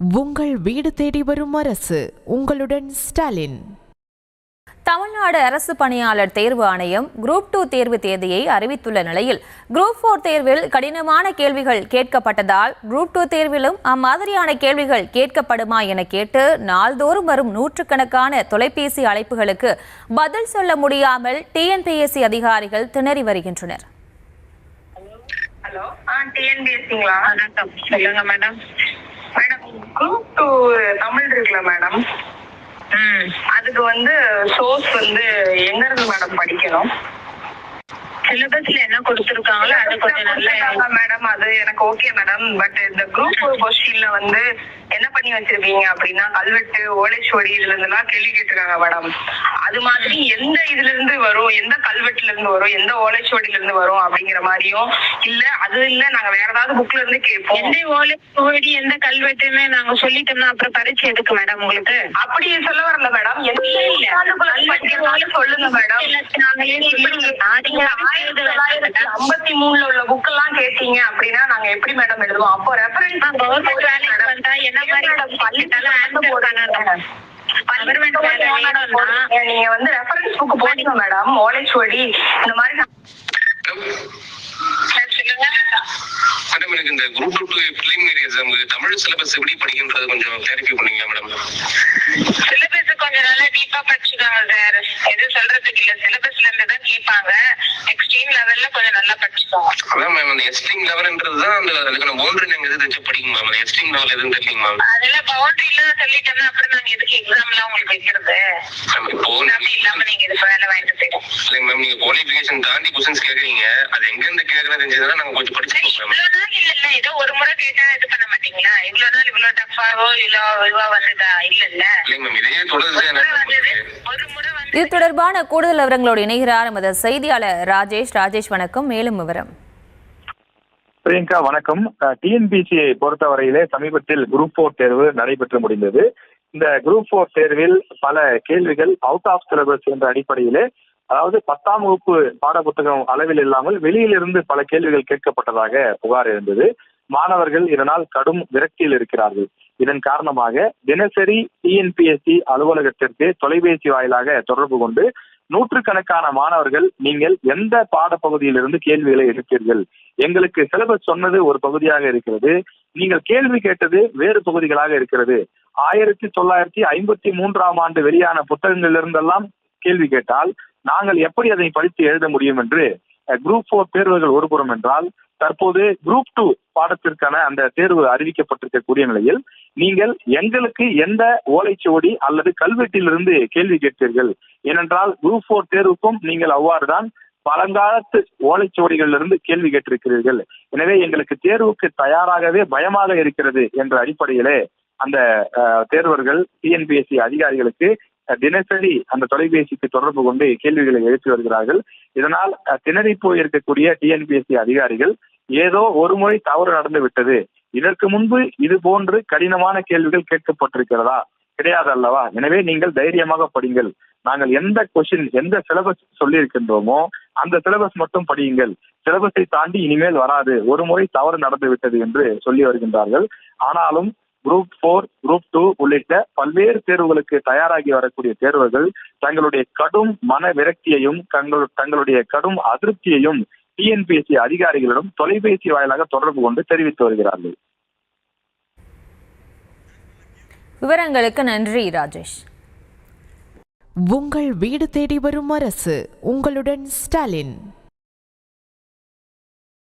உங்கள் வீடு தேடி வரும் அரசு உங்களுடன் ஸ்டாலின். தமிழ்நாடு அரசு பணியாளர் தேர்வு ஆணையம் குரூப் டூ தேர்வு தேதியை அறிவித்துள்ள நிலையில் குரூப் ஃபோர் தேர்வில் கடினமான கேள்விகள் கேட்கப்பட்டதால் குரூப் டூ தேர்விலும் அம்மாதிரியான கேள்விகள் கேட்கப்படுமா என கேட்டு நாள்தோறும் வரும் நூற்றுக்கணக்கான தொலைபேசி அழைப்புகளுக்கு பதில் சொல்ல முடியாமல் டிஎன்பிஎஸ்சி அதிகாரிகள் திணறி வருகின்றனர். ஹலோ? ஆ டிஎன்பிஎஸ்சிங்களா? சொல்லுங்க madam. Madam group two Tamil இருக்குல்ல மேடம்? அதுக்கு வந்து சோர்ஸ் வந்து எங்க இருந்து மேடம் படிக்கணும்? சிலபஸ்ல என்ன கொடுத்துருக்காங்களோ அது கொஞ்சம் நல்ல மேடம் அது எனக்கு ஓகே மேடம். பட் இந்த குரூப் கொஸ்டின்ல வந்து என்ன பண்ணி வச்சிருக்கீங்க அப்படின்னா கல்வெட்டு ஓலைச்சுவடி இதுல இருந்தெல்லாம் கேள்வி கேட்டிருக்காங்க மேடம். அது மாதிரி எந்த இதுல இருந்து வரும் எந்த கல்வெட்டுல இருந்து வரும் எந்த ஓலைச்சுவடியில இருந்து வரும் அப்படிங்கிற மாதிரியும் இல்ல அது இல்ல நாங்க வேற ஏதாவது புக்ல இருந்து கேட்போம். எந்த ஓலை சுவடி எந்த கல்வெட்டுமே நாங்க சொல்லிட்டோம்னா அப்புறம் பரீட்சை எதுக்கு மேடம் உங்களுக்கு? அப்படி சொல்ல வரல மேடம். சொல்லுங்க மேடம். ஆயிரத்தி தொள்ளாயிரத்தி ஐம்பத்தி மூணுல உள்ள புக் எல்லாம் கேட்டீங்க அப்படின்னா நாங்க எப்படி மேடம் எழுதுவோம்? அப்போ ரெஃபரன்ஸ் கவர்மெண்ட் வேலைக்கு வந்தா என்ன மாதிரி ஆன்சர் நீங்க வந்து ரெஃபரன்ஸ் புக் போடுங்க மேடம் ஓலைச்சுவடி இந்த மாதிரி மேடம் எனக்கு இந்த group two exam Tamil syllabus எப்படி படிக்கின்றது கொஞ்சம் கிளாரிஃபை பண்ணுவீங்க மேடம் கொஞ்சம் நல்லா டீப்பா படிச்சுக்காங்க சார் எதுவும் சொல்றதுக்கு இல்ல. சிலபஸ்ல இருந்து தான் கேட்பாங்க. எக்ஸ்ட்ரீம் லெவல்ல கொஞ்சம் நல்லா படிச்சுக்கோங்க. அதான் மேம் அந்த எஸ்டிங் லெவல்ன்றது தான் அந்த அதுக்கான பவுண்டரி நாங்கள் எது வச்சு படிக்கும் மேம் அந்த எஸ்டிங் லெவல் எதுவும் தெரியல மேம் அதெல்லாம் பவுண்டரியில சொல்லிட்டோம்னா அப்புறம் நாங்க எதுக்கு எக்ஸாம்லாம் உங்களுக்கு வைக்கிறது? இப்போ எல்லாமே இல்லாம நீங்க இது வேலை வாங்கிட்டு போயிடும் இல்லைங்க மேம் நீங்க குவாலிஃபிகேஷன் தாண்டி கொஸ்டின்ஸ் கேக்குறீங்க அது எங்க இருந்து கேக்குறது தெரிஞ்சதுன்னா நாங்க கொஞ்சம் படிச்சுக்கோங்க மேம் இவ்வளவு ஏதோ ஒரு முறை கேட்டா இது பண்ண மாட்டீங்களா? இவ்வளவு நாள் இவ்வளவு டஃபாவோ இல்ல இதுவா வந்ததா? இல்ல இல்ல இதே ஒரு முறை இது தொடர்பான கூடுதல் விவரங்களோடு இணைகிறார் எமது செய்தியாளர் ராஜேஷ். ராஜேஷ் வணக்கம். மேலும் விவரம். பிரியங்கா வணக்கம். டிஎன்பிசியை பொறுத்தவரையிலே சமீபத்தில் குரூப் போர் தேர்வு நடைபெற்று முடிந்தது. இந்த குரூப் போர் தேர்வில் பல கேள்விகள் அவுட் ஆஃப் சிலபஸ் என்ற அடிப்படையிலே அதாவது பத்தாம் வகுப்பு பாடப்புத்தகம் அளவில் இல்லாமல் வெளியிலிருந்து பல கேள்விகள் கேட்கப்பட்டதாக புகார் இருந்தது. மாணவர்கள் இதனால் கடும் விரக்தியில் இருக்கிறார்கள். இதன் காரணமாக தினசரி டிஎன்பிஎஸ்சி அலுவலகத்திற்கு தொலைபேசி வாயிலாக தொடர்பு கொண்டு நூற்றுக்கணக்கான மாணவர்கள் நீங்கள் எந்த பாடப்பகுதியிலிருந்து கேள்விகளை எடுப்பீர்கள் எங்களுக்கு சிலபஸ் சொன்னது ஒரு பகுதியாக இருக்கிறது. நீங்கள் கேள்வி கேட்டது வேறு பகுதிகளாக இருக்கிறது. ஆயிரத்தி தொள்ளாயிரத்தி ஐம்பத்தி மூன்றாம் ஆண்டு வெளியான புத்தகங்களிலிருந்தெல்லாம் கேள்வி கேட்டால் நாங்கள் எப்படி அதை படித்து எழுத முடியும் என்று குரூப் போர் தேர்வுகள் ஒருபுறம் என்றால் தற்போது குரூப் டூ பாடத்திற்கான அந்த தேர்வு அறிவிக்கப்பட்டிருக்கக்கூடிய நிலையில் நீங்கள் எங்களுக்கு எந்த ஓலைச்சுவடி அல்லது கல்வெட்டிலிருந்து கேள்வி கேட்பீர்கள்? ஏனென்றால் குரூப் போர் தேர்வுக்கும் நீங்கள் அவ்வாறுதான் பழங்காலத்து ஓலைச்சுவடிகளிலிருந்து கேள்வி கேட்டிருக்கிறீர்கள். எனவே எங்களுக்கு தேர்வுக்கு தயாராகவே பயமாக இருக்கிறது என்ற அடிப்படையிலே அந்த தேர்வர்கள் டிஎன்பிஎஸ்சி அதிகாரிகளுக்கு தினசரி அந்த தொலைபேசிக்கு தொடர்பு கொண்டு கேள்விகளை எழுப்பி வருகிறார்கள். இதனால் திணறி போயிருக்கக்கூடிய டிஎன்பிஎஸ்சி அதிகாரிகள் ஏதோ ஒரு முறை தவறு நடந்து விட்டது. இதற்கு முன்பு இது போன்று கடினமான கேள்விகள் கேட்கப்பட்டிருக்கிறதா? கிடையாது அல்லவா? எனவே நீங்கள் தைரியமாக படிங்கள். நாங்கள் எந்த கொஸ்டின் எந்த சிலபஸ் சொல்லியிருக்கின்றோமோ அந்த சிலபஸ் மட்டும் படியுங்கள். சிலபஸை தாண்டி இனிமேல் வராது. ஒரு முறை தவறு நடந்து விட்டது என்று சொல்லி வருகின்றார்கள். ஆனாலும் குரூப் ஃபோர் குரூப் டூ உள்ளிட்ட பல்வேறு தேர்வுகளுக்கு தயாராகி வரக்கூடிய தேர்வுகள் தங்களுடைய கடும் மன விரக்தியையும் தங்கள் தங்களுடைய கடும் அதிருப்தியையும் டிஎன்பிஎஸ்சி அதிகாரிகளிடம் தொலைபேசி வாயிலாக தொடர்பு கொண்டு தெரிவித்து வருகிறார்கள். விவரங்களுக்கு நன்றி ராஜேஷ். உங்கள் வீடு தேடி வரும் அரசு உங்களுடன் ஸ்டாலின்.